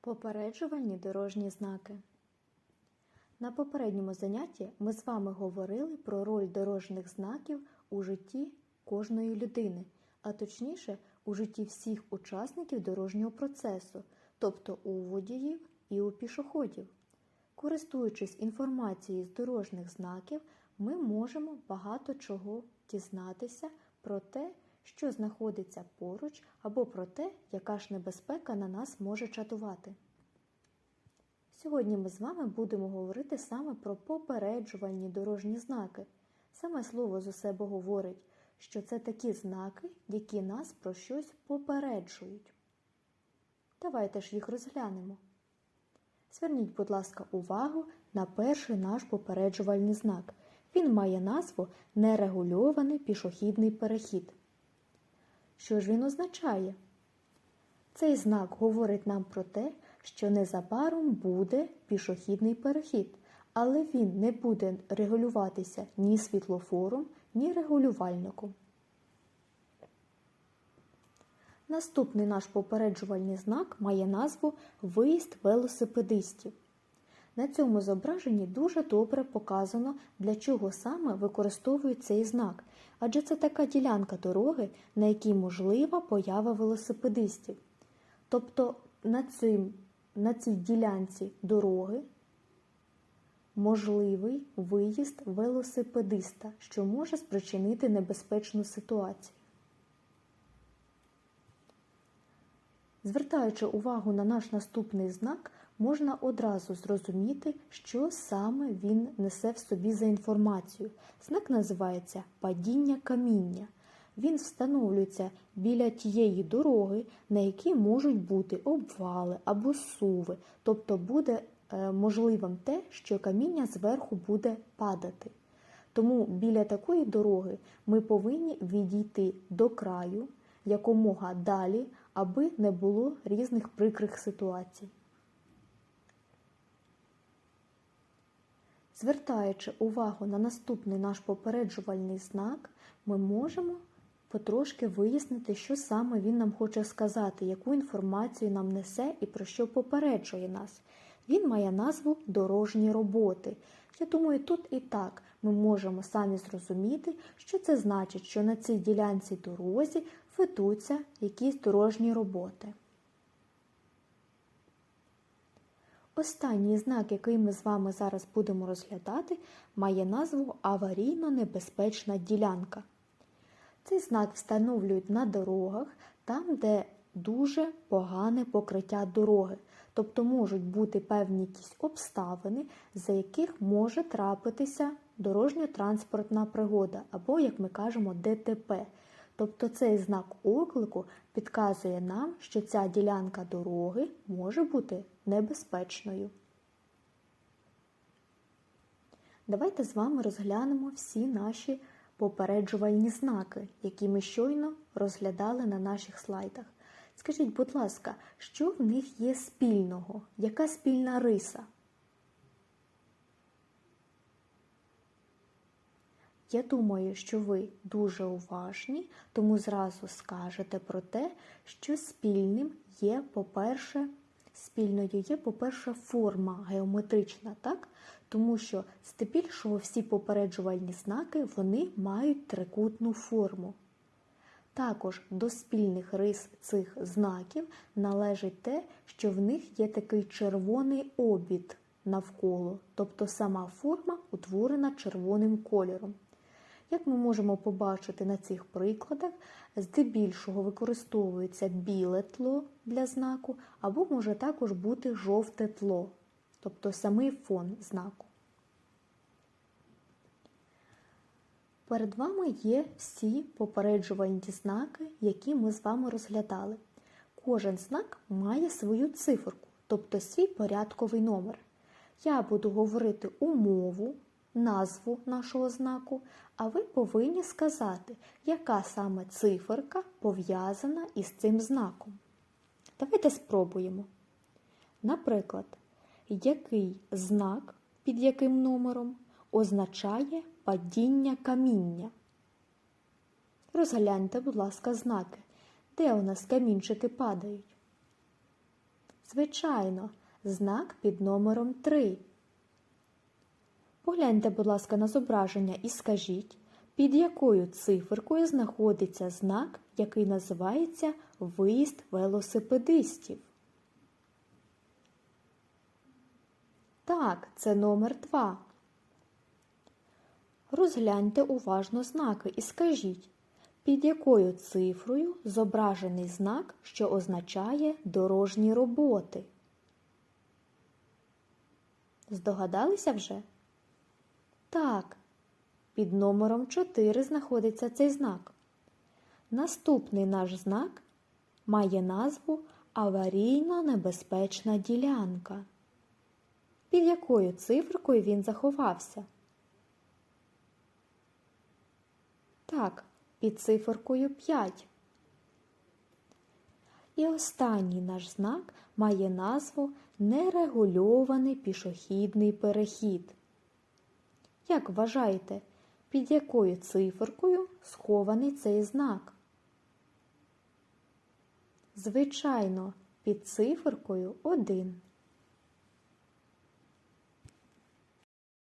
Попереджувальні дорожні знаки. На попередньому занятті ми з вами говорили про роль дорожніх знаків у житті кожної людини, а точніше у житті всіх учасників дорожнього процесу, тобто у водіїв і у пішоходів. Користуючись інформацією з дорожніх знаків, ми можемо багато чого дізнатися про те, що знаходиться поруч, або про те, яка ж небезпека на нас може чатувати. Сьогодні ми з вами будемо говорити саме про попереджувальні дорожні знаки. Саме слово з себе говорить, що це такі знаки, які нас про щось попереджують. Давайте ж їх розглянемо. Зверніть, будь ласка, увагу на перший наш попереджувальний знак. Він має назву нерегульований пішохідний перехід. Що ж він означає? Цей знак говорить нам про те, що незабаром буде пішохідний перехід, але він не буде регулюватися ні світлофором, ні регулювальником. Наступний наш попереджувальний знак має назву Виїзд велосипедистів. На цьому зображенні дуже добре показано, для чого саме використовують цей знак, адже це така ділянка дороги, на якій можлива поява велосипедистів. Тобто на, цим, на цій ділянці дороги можливий виїзд велосипедиста, що може спричинити небезпечну ситуацію. Звертаючи увагу на наш наступний знак, можна одразу зрозуміти, що саме він несе в собі за інформацію. Знак називається падіння каміння. Він встановлюється біля тієї дороги, на якій можуть бути обвали або суви, тобто буде е, можливим те, що каміння зверху буде падати. Тому біля такої дороги ми повинні відійти до краю якомога далі, аби не було різних прикрих ситуацій. Звертаючи увагу на наступний наш попереджувальний знак, ми можемо потрошки вияснити, що саме він нам хоче сказати, яку інформацію нам несе і про що попереджує нас. Він має назву дорожні роботи. Я думаю, тут і так ми можемо самі зрозуміти, що це значить, що на цій ділянці дорозі ведуться якісь дорожні роботи. Останній знак, який ми з вами зараз будемо розглядати, має назву аварійно-небезпечна ділянка. Цей знак встановлюють на дорогах там, де дуже погане покриття дороги, тобто можуть бути певні якісь обставини, за яких може трапитися дорожньо-транспортна пригода, або, як ми кажемо, ДТП. Тобто цей знак оклику підказує нам, що ця ділянка дороги може бути небезпечною. Давайте з вами розглянемо всі наші попереджувальні знаки, які ми щойно розглядали на наших слайдах. Скажіть, будь ласка, що в них є спільного? Яка спільна риса? Я думаю, що ви дуже уважні, тому зразу скажете про те, що спільним є, по-перше, спільною є, по-перше, форма геометрична, так? Тому що здебільшого всі попереджувальні знаки вони мають трикутну форму. Також до спільних рис цих знаків належить те, що в них є такий червоний обід навколо, тобто сама форма утворена червоним кольором. Як ми можемо побачити на цих прикладах, здебільшого використовується біле тло для знаку, або може також бути жовте тло, тобто самий фон знаку. Перед вами є всі попереджувальні знаки, які ми з вами розглядали. Кожен знак має свою циферку, тобто свій порядковий номер. Я буду говорити умову, назву нашого знаку, а ви повинні сказати, яка саме циферка пов'язана із цим знаком. Давайте спробуємо. Наприклад, який знак під яким номером означає падіння каміння? Розгляньте, будь ласка, знаки, де у нас камінчики падають. Звичайно, знак під номером 3. Погляньте, будь ласка, на зображення і скажіть, під якою циферкою знаходиться знак, який називається виїзд велосипедистів. Так, це номер 2. Розгляньте уважно знаки і скажіть, під якою цифрою зображений знак, що означає дорожні роботи. Здогадалися вже? Так, під номером 4 знаходиться цей знак. Наступний наш знак має назву аварійно-небезпечна ділянка. Під якою цифркою він заховався? Так, під циферкою 5. І останній наш знак має назву нерегульований пішохідний перехід. Як вважаєте, під якою циферкою схований цей знак? Звичайно, під циферкою 1.